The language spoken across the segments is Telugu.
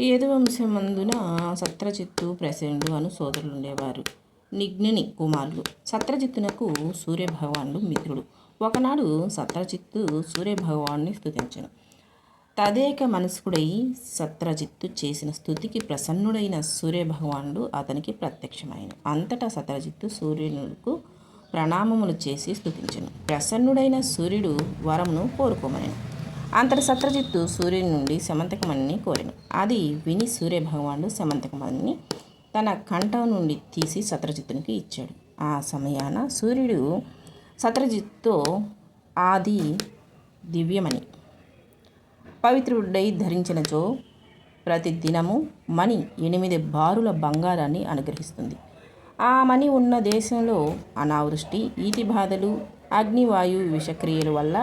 యదువంశమందున సత్రజిత్తు ప్రసేనుడు అను సోదరులు ఉండేవారు నిజ్ఞుని కుమారులు. సత్రజిత్తునకు సూర్యభగవానుడు మిత్రుడు. ఒకనాడు సత్రజిత్తు సూర్యభగవాన్ని స్థుతించను తదేక మనస్కుడై సత్రజిత్తు చేసిన స్థుతికి ప్రసన్నుడైన సూర్యభగవానుడు అతనికి ప్రత్యక్షమైన అంతటా సత్రజిత్తు సూర్యునుకు ప్రణామములు చేసి స్థుతించను ప్రసన్నుడైన సూర్యుడు వరమును కోరుకోమని అంతటి సత్రజిత్తు సూర్యుని నుండి శమంతకమణిని కోరెను. అది విని సూర్యభగవానుడు శమంతకమణిని తన కంఠం నుండి తీసి సత్రజిత్తునికి ఇచ్చాడు. ఆ సమయాన సూర్యుడు సత్రజిత్తో ఆది దివ్యమణి పవిత్రుడై ధరించినచో ప్రతి దినము మణి ఎనిమిది బారుల బంగారాన్ని అనుగ్రహిస్తుంది. ఆ మణి ఉన్న దేశంలో అనావృష్టి ఈతి బాధలు అగ్నివాయు విషక్రియల వల్ల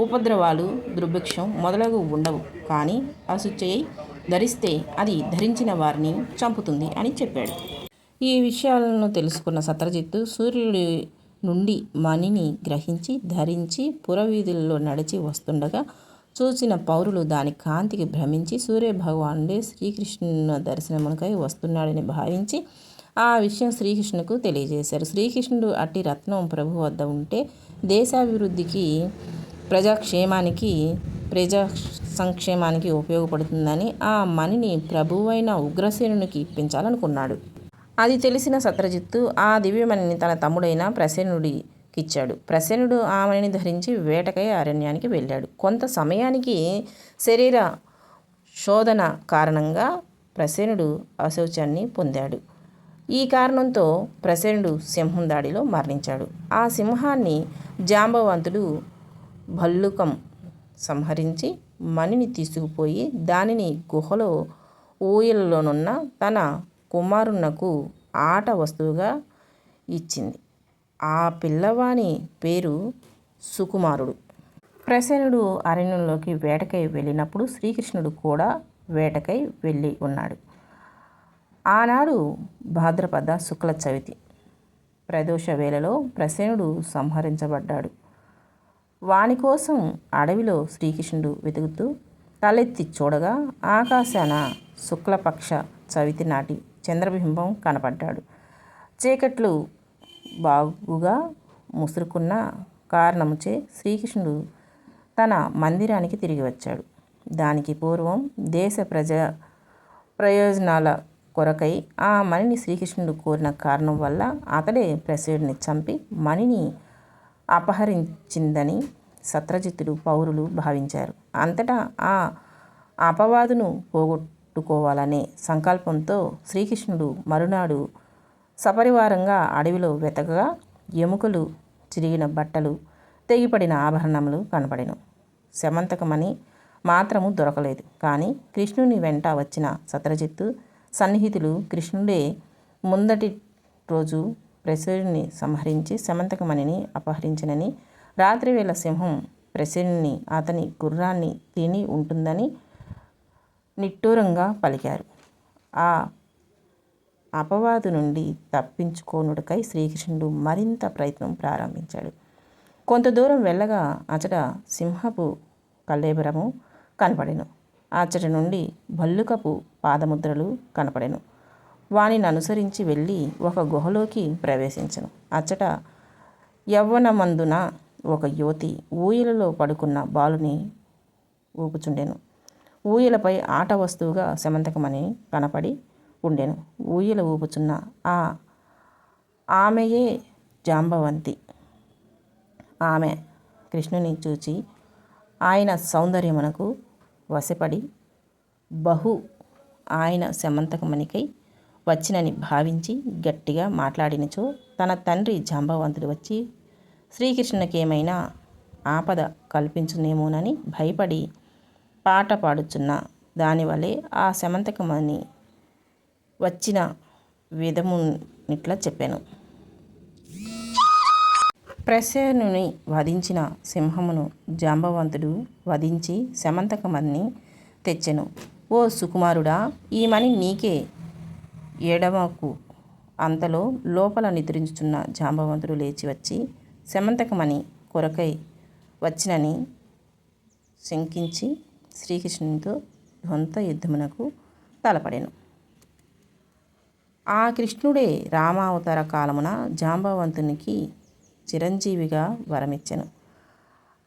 ఉపద్రవాలు దుర్భిక్షం మొదలగు ఉండవు. కానీ అశుచై ధరిస్తే అది ధరించిన వారిని చంపుతుంది అని చెప్పాడు. ఈ విషయాలను తెలుసుకున్న సత్రజిత్తు సూర్యుడి నుండి మణిని గ్రహించి ధరించి పురవీధుల్లో నడిచి వస్తుండగా చూసిన పౌరులు దాని కాంతికి భ్రమించి సూర్యభగవానుడే శ్రీకృష్ణుని దర్శనమునకై వస్తున్నాడని భావించి ఆ విషయం శ్రీకృష్ణుకు తెలియజేశారు. శ్రీకృష్ణుడు అట్టి రత్నం ప్రభు వద్ద ఉంటే దేశాభివృద్ధికి ప్రజాక్షేమానికి ప్రజా సంక్షేమానికి ఉపయోగపడుతుందని ఆ మణిని ప్రభువైన ఉగ్రసేనునికి ఇప్పించాలనుకున్నాడు. అది తెలిసిన సత్రజిత్తు ఆ దివ్యమణిని తన తమ్ముడైన ప్రసేనుడికిచ్చాడు. ప్రసేనుడు ఆ మణిని ధరించి వేటకై అరణ్యానికి వెళ్ళాడు. కొంత సమయానికి శరీర శోధన కారణంగా ప్రసేనుడు అశౌచాన్ని పొందాడు. ఈ కారణంతో ప్రసేనుడు సింహం దాడిలో మరణించాడు. ఆ సింహాన్ని జాంబవంతుడు భల్లుకం సంహరించి మణిని తీసుకుపోయి దానిని గుహలో ఊయలలోనున్న తన కుమారునకు ఆట వస్తువుగా ఇచ్చింది. ఆ పిల్లవాని పేరు సుకుమారుడు. ప్రసేనుడు అరణ్యంలోకి వేటకై వెళ్ళినప్పుడు శ్రీకృష్ణుడు కూడా వేటకై వెళ్ళి ఉన్నాడు. ఆనాడు భాద్రపద శుక్ల చవితి. ప్రదోష వేళలో ప్రసేనుడు సంహరించబడ్డాడు. వాని కోసం అడవిలో శ్రీకృష్ణుడు వెతుకుతూ తలెత్తి చూడగా ఆకాశాన శుక్లపక్ష చవితి నాటి చంద్రబింబం కనపడ్డాడు. చీకట్లు బాగుగా ముసురుకున్న కారణముచే శ్రీకృష్ణుడు తన మందిరానికి తిరిగి వచ్చాడు. దానికి పూర్వం దేశ ప్రజ ప్రయోజనాల కొరకై ఆ మణిని శ్రీకృష్ణుడు కోరిన కారణం వల్ల అతడే ప్రసేనుడిని చంపి మణిని అపహరించిందని సత్రజిత్తుడు పౌరులు భావించారు. అంతటా ఆ అపవాదును పోగొట్టుకోవాలనే సంకల్పంతో శ్రీకృష్ణుడు మరునాడు సపరివారంగా అడవిలో వెతకగా ఎముకలు చిరిగిన బట్టలు తెగిపడిన ఆభరణములు కనపడెను శమంతకమని మాత్రము దొరకలేదు. కానీ కృష్ణుని వెంట వచ్చిన సత్రజిత్తు సన్నిహితులు కృష్ణుడే ముందటి రోజు ప్రసూరుని సంహరించి సమంతకమణిని అపహరించినని. రాత్రివేళ సింహం ప్రసూరుని అతని గుర్రాన్ని తిని ఉంటుందని నిట్టూరంగా పలికారు. ఆ అపవాదు నుండి తప్పించుకోనుడికై శ్రీకృష్ణుడు మరింత ప్రయత్నం ప్రారంభించాడు. కొంత దూరం వెళ్ళగా అచట సింహపు కల్లేబరము కనపడెను. అచట నుండి భల్లుకపు పాదముద్రలు కనపడెను. వానిని అనుసరించి వెళ్ళి ఒక గుహలోకి ప్రవేశించను. అచ్చట యవ్వనమందున ఒక యువతి ఊయలలో పడుకున్న బాలుని ఊపుచుండెను. ఊయలపై ఆట వస్తువుగా శమంతకమని కనపడి ఉండెను. ఊయల ఊపుచున్న ఆ ఆమెయే జాంబవంతి. ఆమె కృష్ణుని చూచి ఆయన సౌందర్యమునకు వశపడి బహు ఆయన శమంతకమణికై వచ్చినని భావించి గట్టిగా మాట్లాడినచో తన తండ్రి జాంబవంతుడు వచ్చి శ్రీకృష్ణునికేమైనా ఆపద కల్పించునేమోనని భయపడి పాట పాడుచున్న దానివలే ఆ శమంతకమని వచ్చిన విధమునిట్లా చెప్పాను. ప్రసేనుని వధించిన సింహమును జాంబవంతుడు వధించి శమంతకమని తెచ్చెను. ఓ సుకుమారుడా ఈ మని నీకే ఎడమకు అంతలో లోపల నిద్రించుచున్న జాంబవంతుడు లేచి వచ్చి శమంతకమని కొరకై వచ్చినని శంకించి శ్రీకృష్ణునితో ద్వంద్వ యుద్ధమునకు తలపడెను. ఆ కృష్ణుడే రామావతార కాలమున జాంబవంతునికి చిరంజీవిగా వరమిచ్చెను.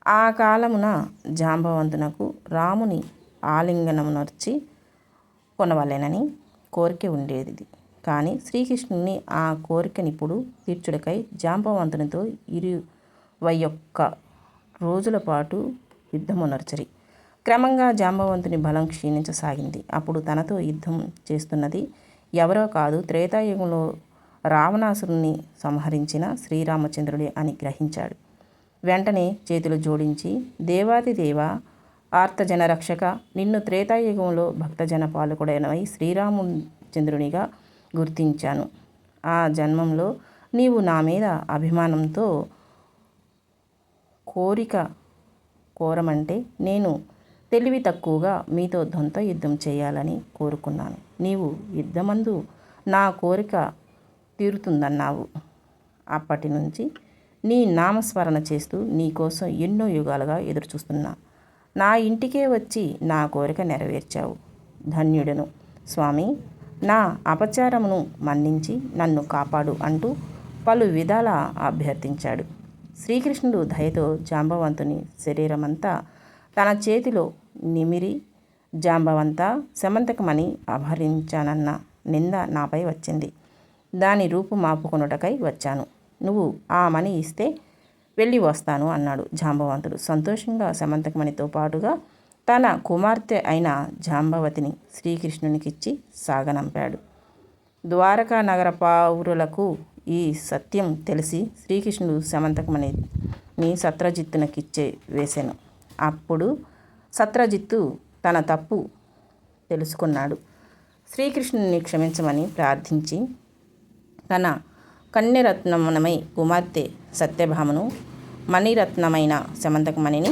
ఆ కాలమున జాంబవంతునకు రాముని ఆలింగనమునర్చి కొనవలెనని కోరిక ఉండేది కానీ శ్రీకృష్ణుని ఆ కోరికనిప్పుడు తీర్చుడకై జాంబవంతునితో ఇరవై ఒక్క రోజుల పాటు యుద్ధమునర్చరి. క్రమంగా జాంబవంతుని బలం క్షీణించసాగింది. అప్పుడు తనతో యుద్ధం చేస్తున్నది ఎవరో కాదు త్రేతాయుగంలో రావణాసురుణ్ణి సంహరించిన శ్రీరామచంద్రుడే అని గ్రహించాడు. వెంటనే చేతులు జోడించి దేవాదిదేవ ఆర్తజన రక్షక నిన్ను త్రేతాయుగంలో భక్తజన పాలకుడైనవై శ్రీరామచంద్రునిగా గుర్తించాను. ఆ జన్మంలో నీవు నా మీద అభిమానంతో కోరిక కోరమంటే నేను తెలివి తక్కువగా మీతో దొంత యుద్ధం చేయాలని కోరుకున్నాను. నీవు యుద్ధమందు నా కోరిక తీరుతుందన్నావు. అప్పటి నుంచి నీ నామస్మరణ చేస్తూ నీకోసం ఎన్నో యుగాలుగా ఎదురుచూస్తున్నా. నా ఇంటికే వచ్చి నా కోరిక నెరవేర్చావు. ధన్యుడను. స్వామి నా అపచారమును మన్నించి నన్ను కాపాడు అంటూ పలు విధాల అభ్యర్థించాడు. శ్రీకృష్ణుడు దయతో జాంబవంతుని శరీరమంతా తన చేతిలో నిమిరి జాంబవంతా శమంతకమని అపహరించానన్న నింద నాపై వచ్చింది. దాని రూపు మాపుకొనుటకై వచ్చాను. నువ్వు ఆ మణి ఇస్తే వెళ్ళి వస్తాను అన్నాడు జాంబవంతుడు. సంతోషంగా సమంతకమణితో పాటుగా తన కుమార్తె అయిన జాంబవతిని శ్రీకృష్ణునికిచ్చి సాగనంపాడు. ద్వారకా నగర పౌరులకు ఈ సత్యం తెలిసి శ్రీకృష్ణుడు సమంతకమణిని సత్రజిత్తునకిచ్చే వేశాను అప్పుడు సత్రజిత్తు తన తప్పు తెలుసుకున్నాడు. శ్రీకృష్ణుని క్షమించమని ప్రార్థించి తన కన్యరత్నమునమై కుమార్తె సత్యభామను మణిరత్నమైన శమంతకమణిని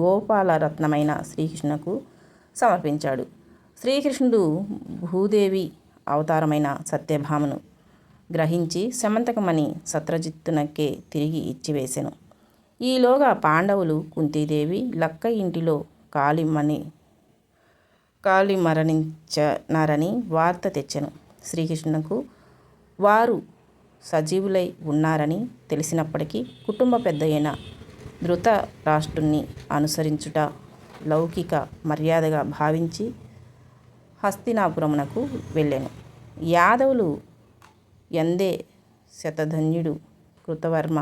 గోపాలరత్నమైన శ్రీకృష్ణకు సమర్పించాడు. శ్రీకృష్ణుడు భూదేవి అవతారమైన సత్యభామను గ్రహించి శమంతకమణి సత్రజిత్తునకే తిరిగి ఇచ్చివేశాను ఈలోగా పాండవులు కుంతీదేవి లక్క ఇంటిలో కాళిమణి కాళి మరణించనారని వార్త తెచ్చెను. శ్రీకృష్ణకు వారు సజీవులై ఉన్నారని తెలిసినప్పటికీ కుటుంబ పెద్ద అయిన ధృతరాష్ట్రుణ్ణి అనుసరించుట లౌకిక మర్యాదగా భావించి హస్తినాపురమునకు వెళ్ళాను. యాదవులు ఎందే శతధన్యుడు కృతవర్మ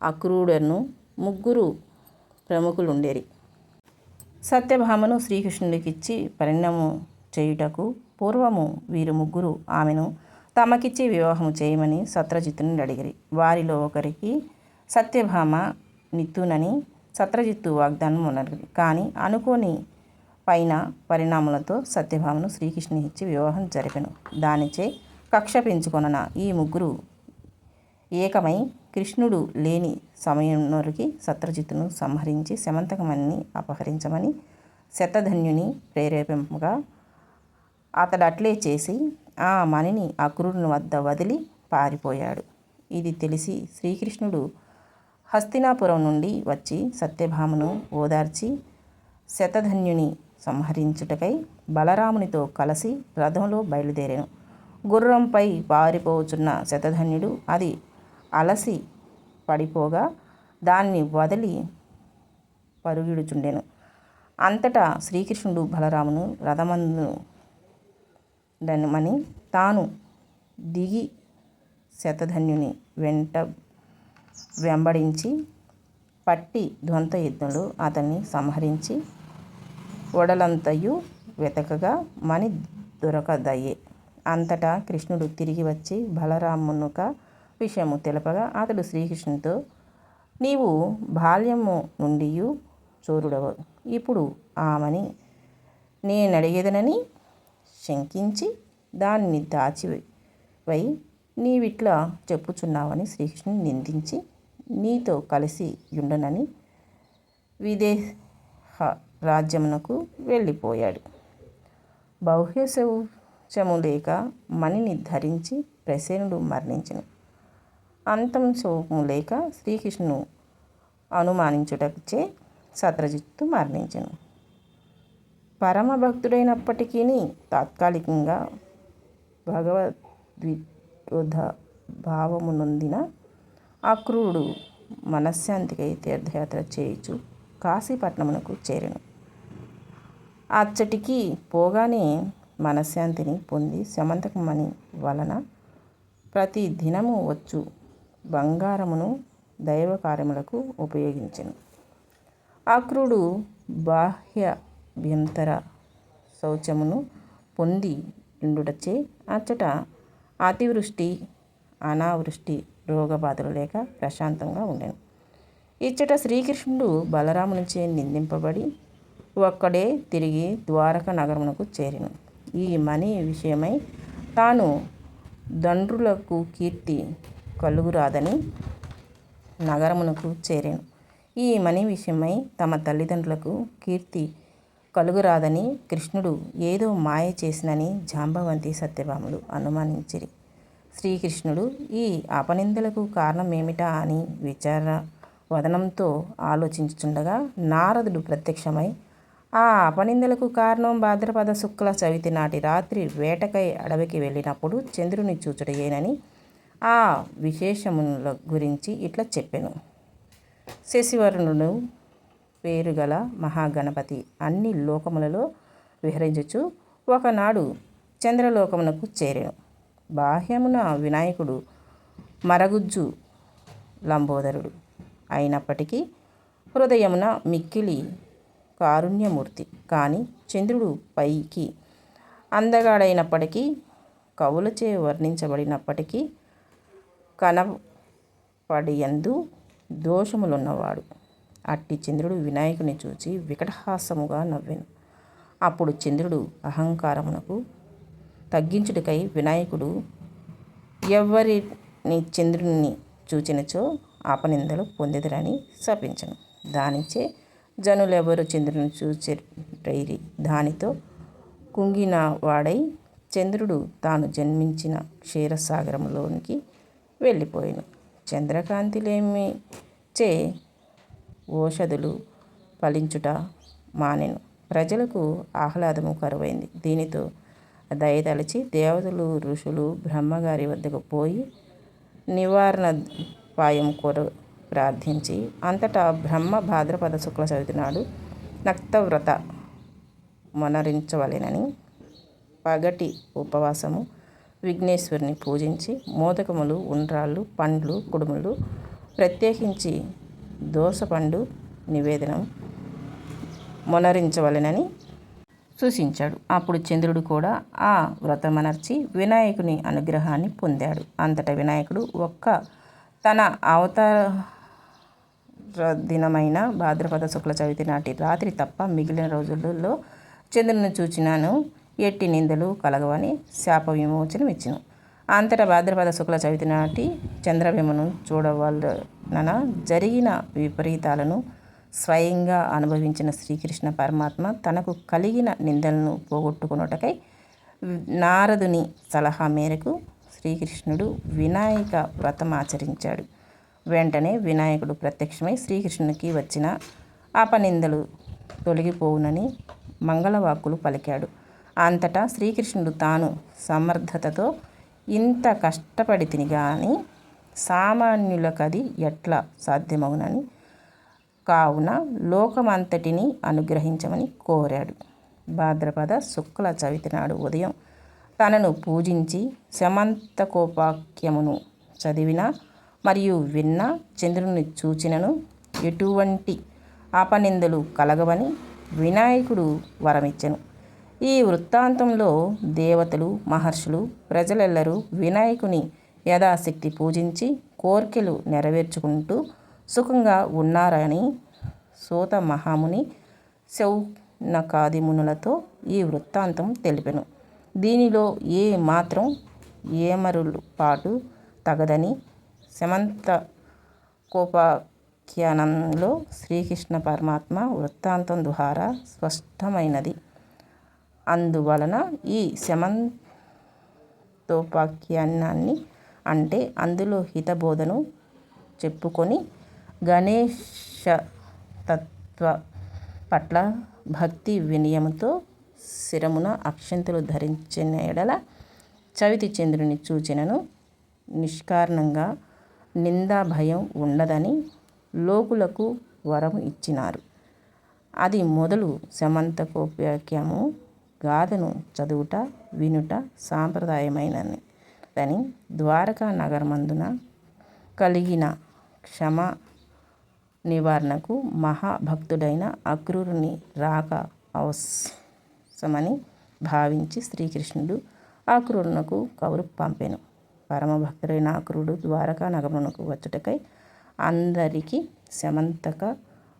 అక్రూడను ముగ్గురు ప్రముఖులు ఉండేరి సత్యభామను శ్రీకృష్ణుడికిచ్చి పరిణామం చేయుటకు పూర్వము వీరు ముగ్గురు ఆమెను తమకిచ్చి వివాహము చేయమని సత్రజిత్తుని అడిగిరి. వారిలో ఒకరికి సత్యభామ నిత్తునని సత్రజిత్తు వాగ్దానం ఉన్నది. కానీ అనుకోని పైన పరిణామాలతో సత్యభామను శ్రీకృష్ణుని ఇచ్చి వివాహం జరిపెను. దానిచే కక్ష పెంచుకొనన ఈ ముగ్గురు ఏకమై కృష్ణుడు లేని సమయంలోకి సత్రజిత్తును సంహరించి శమంతకమణిని అపహరించమని శతధన్యుని ప్రేరేపింపగా అతడు అట్లే చేసి ఆ మణిని అక్రూరుని వద్ద వదిలి పారిపోయాడు. ఇది తెలిసి శ్రీకృష్ణుడు హస్తినాపురం నుండి వచ్చి సత్యభామను ఓదార్చి శతధన్యుని సంహరించుటకై బలరామునితో కలిసి రథంలో బయలుదేరాను. గుర్రంపై పారిపోచున్న శతధన్యుడు అది అలసి పడిపోగా దాన్ని వదిలి పరుగిడుచుండెను. అంతటా శ్రీకృష్ణుడు బలరామును రథమందును దనమని తాను దిగి శతధన్యుని వెంట వెంబడించి పట్టి ద్వంత యుద్ధంలో అతన్ని సంహరించి ఒడలంతయు వెతకగా మణి దొరకదయ్యే అంతటా కృష్ణుడు తిరిగి వచ్చి బలరామునుక విషయము తెలపగా అతడు శ్రీకృష్ణునితో నీవు బాల్యము నుండి చోరుడవు. ఇప్పుడు ఆమెని నేనడిగేదనని శంకించి దానిని దాచివై నీవిట్లా చెప్పుచున్నావని శ్రీకృష్ణుని నిందించి నీతో కలిసి ఉండనని విదేహ రాజ్యమునకు వెళ్ళిపోయాడు. బౌహ్య శౌచము లేక మణిని ధరించి ప్రసేనుడు మరణించను. అంతం శోకము లేక శ్రీకృష్ణును అనుమానించుటచే సత్రజిత్తు మరణించను. పరమ భక్తుడైనప్పటికీ తాత్కాలికంగా భగవద్విరోధ భావము నొందిన అక్రూరుడు మనశ్శాంతికై తీర్థయాత్ర చేయుచు కాశీపట్నమునకు చేరెను. అచ్చటికి పోగానే మనశ్శాంతిని పొంది శమంతకమణి వలన ప్రతి దినము వచ్చు బంగారమును దైవ కార్యములకు ఆక్రుడు బాహ్య బాహ్యాభ్యంతర శౌచమును పొంది ఉండుటచే అచ్చట అతివృష్టి అనావృష్టి రోగబాధలు లేక ప్రశాంతంగా ఉండెను. ఇచ్చట శ్రీకృష్ణుడు బలరామునిచే నిందింపబడి ఒక్కడే తిరిగి ద్వారక నగరమునకు చేరిను. ఈ మణి విషయమై తాను దండ్రులకు కీర్తి కలుగురాదని నగరమునకు చేరాను. ఈ మణి విషయమై తమ తల్లిదండ్రులకు కీర్తి కలుగురాదని కృష్ణుడు ఏదో మాయ చేసినని జాంబవంతి సత్యభాములు అనుమానించిరి. శ్రీకృష్ణుడు ఈ అపనిందలకు కారణమేమిటా అని విచార వదనంతో ఆలోచించుచుండగా నారదుడు ప్రత్యక్షమై ఆ అపనిందలకు కారణం భాద్రపద శుక్ల చవితి నాటి రాత్రి వేటకై అడవికి వెళ్ళినప్పుడు చంద్రుని చూచుడయేనని ఆ విశేషముల గురించి ఇట్లా చెప్పాను. శశివరుణుడు పేరుగల మహాగణపతి అన్ని లోకములలో విహరించుచు ఒకనాడు చంద్రలోకమునకు చేరాను. బాహ్యమున వినాయకుడు మరగుజ్జు లంబోదరుడు. అయినప్పటికీ హృదయమున మిక్కిలి కారుణ్యమూర్తి. కానీ చంద్రుడు పైకి అందగాడైనప్పటికీ కవులచే వర్ణించబడినప్పటికీ కనపడియందు దోషములున్నవాడు. అట్టి చంద్రుడు వినాయకుని చూచి వికటహాసముగా నవ్వెను. అప్పుడు చంద్రుడు అహంకారమునకు తగ్గించుడికై వినాయకుడు ఎవరిని చంద్రుని చూచినచో అపనిందలు పొందిదరని శపించను. దానిచే జనులెవరు చంద్రుని చూచెరైరి దానితో కుంగిన వాడై చంద్రుడు తాను జన్మించిన క్షీరసాగరంలోనికి వెళ్ళిపోయాను. చంద్రకాంతిలేమి చే ఓషధులు ఫలించుట మానెను. ప్రజలకు ఆహ్లాదము కరువైంది. దీనితో దయతలిచి దేవతలు ఋషులు బ్రహ్మగారి వద్దకు పోయి నివారణ పాయం కొర ప్రార్థించి అంతటా బ్రహ్మ భాద్రపద శుక్ల చవితి నాడు నక్తవ్రత మొనరించవలెనని పగటి ఉపవాసము విఘ్నేశ్వరుని పూజించి మోదకములు ఉండ్రాళ్ళు పండ్లు కుడుములు ప్రత్యేకించి దోసపండు నివేదనం మొనరించవలెనని సూచించాడు. అప్పుడు చంద్రుడు కూడా ఆ వ్రతమనర్చి వినాయకుని అనుగ్రహాన్ని పొందాడు. అంతటా వినాయకుడు ఒక్క తన అవతార దినమైన భాద్రపద శుక్ల చవితి నాటి రాత్రి తప్ప మిగిలిన రోజులలో చంద్రుని చూచినాను. ఎట్టి నిందలు కలగవని శాప విమోచనం ఇచ్చిన అంతటా భాద్రపద శుక్ల చవితి నాటి చంద్రబింబను చూడవలన జరిగిన విపరీతాలను స్వయంగా అనుభవించిన శ్రీకృష్ణ పరమాత్మ తనకు కలిగిన నిందలను పోగొట్టుకున్నటకై నారదుని సలహా మేరకు శ్రీకృష్ణుడు వినాయక వ్రతం ఆచరించాడు. వెంటనే వినాయకుడు ప్రత్యక్షమై శ్రీకృష్ణునికి వచ్చిన అపనిందలు తొలగిపోవునని మంగళవాక్కులు పలికాడు. అంతటా శ్రీకృష్ణుడు తాను సమర్థతతో ఇంత కష్టపడి తిని కానీ సామాన్యులకది ఎట్లా సాధ్యమవునని కావున లోకమంతటిని అనుగ్రహించమని కోరాడు. భాద్రపద శుక్ల చవితి నాడు ఉదయం తనను పూజించి శమంతకోపాఖ్యమును చదివిన మరియు విన్న చంద్రుని చూచినను ఎటువంటి అపనిందలు కలగవని వినాయకుడు వరమిచ్చెను. ఈ వృత్తాంతంలో దేవతలు మహర్షులు ప్రజలెల్లరూ వినాయకుని యథాశక్తి పూజించి కోర్కెలు నెరవేర్చుకుంటూ సుఖంగా ఉన్నారని సూత మహాముని శౌనకాదిమునులతో ఈ వృత్తాంతం తెలిపెను. దీనిలో ఏ మాత్రం ఏమరుపాటు తగదని శమంత కోపాఖ్యానంలో శ్రీకృష్ణ పరమాత్మ వృత్తాంతం ద్వారా స్పష్టమైనది. అందువలన ఈ శమంతోపాఖ్యానాన్ని అంటే అందులో హితబోధను చెప్పుకొని గణేశతత్వ పట్ల భక్తి వినయంతో శిరమున అక్షంతలు ధరించిన ఎడల చవితి చంద్రుని సూచనను నిష్కారణంగా నిందా భయం ఉండదని లోకులకు వరము ఇచ్చినారు. అది మొదలు సమంతకోపాఖ్యము గాథను చదువుట వినుట సాంప్రదాయమైనదని ద్వారకా నగరమందున కలిగిన క్షమ నివారణకు మహాభక్తుడైన అక్రూరుని రాక అవసమని భావించి శ్రీకృష్ణుడు అక్రూరునకు కౌరు పంపెను. పరమభక్తుడైన అక్రూరుడు ద్వారకా నగరమునకు వచ్చుటకై అందరికీ శమంతక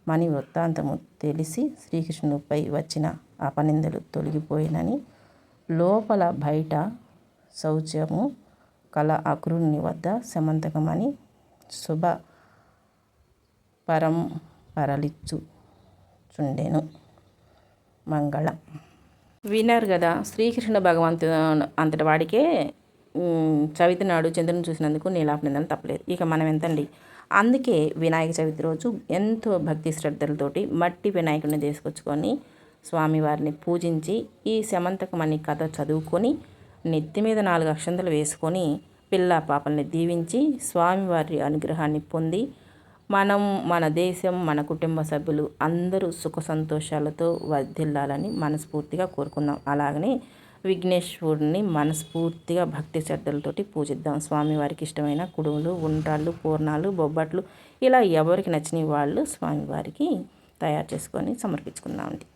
మణి వృత్తాంతము తెలిసి శ్రీకృష్ణుడిపై వచ్చిన అపనిందలు తొలగిపోయినని లోపల బయట శౌచము కల అక్రుని వద్ద శమంతకమని శుభ పరం పరలిచ్చుచుండెను మంగళ. విన్నారు కదా శ్రీకృష్ణ భగవంతు అంతటి వాడికే చవితి నాడు చంద్రుని చూసినందుకు నీలాపనిందని తప్పలేదు. ఇక మనం ఎంతండి అందుకే వినాయక చవితి రోజు ఎంతో భక్తి శ్రద్ధలతోటి మట్టి వినాయకుడిని తీసుకొచ్చుకొని స్వామివారిని పూజించి ఈ శమంతకమణి కథ చదువుకొని నెత్తి మీద నాలుగు అక్షంతలు వేసుకొని పిల్ల పాపల్ని దీవించి స్వామివారి అనుగ్రహాన్ని పొంది మనం మన దేశం మన కుటుంబ సభ్యులు అందరూ సుఖ సంతోషాలతో వర్ధిల్లాలని మనస్ఫూర్తిగా కోరుకుందాం. అలాగనే విఘ్నేశ్వరుడిని మనస్ఫూర్తిగా భక్తి శ్రద్ధలతోటి పూజిద్దాం. స్వామివారికి ఇష్టమైన కుడుములు ఉండ్రాళ్ళు పూర్ణాలు బొబ్బట్లు ఇలా ఎవరికి నచ్చిన వాళ్ళు స్వామివారికి తయారు చేసుకొని సమర్పించుకుందామండి.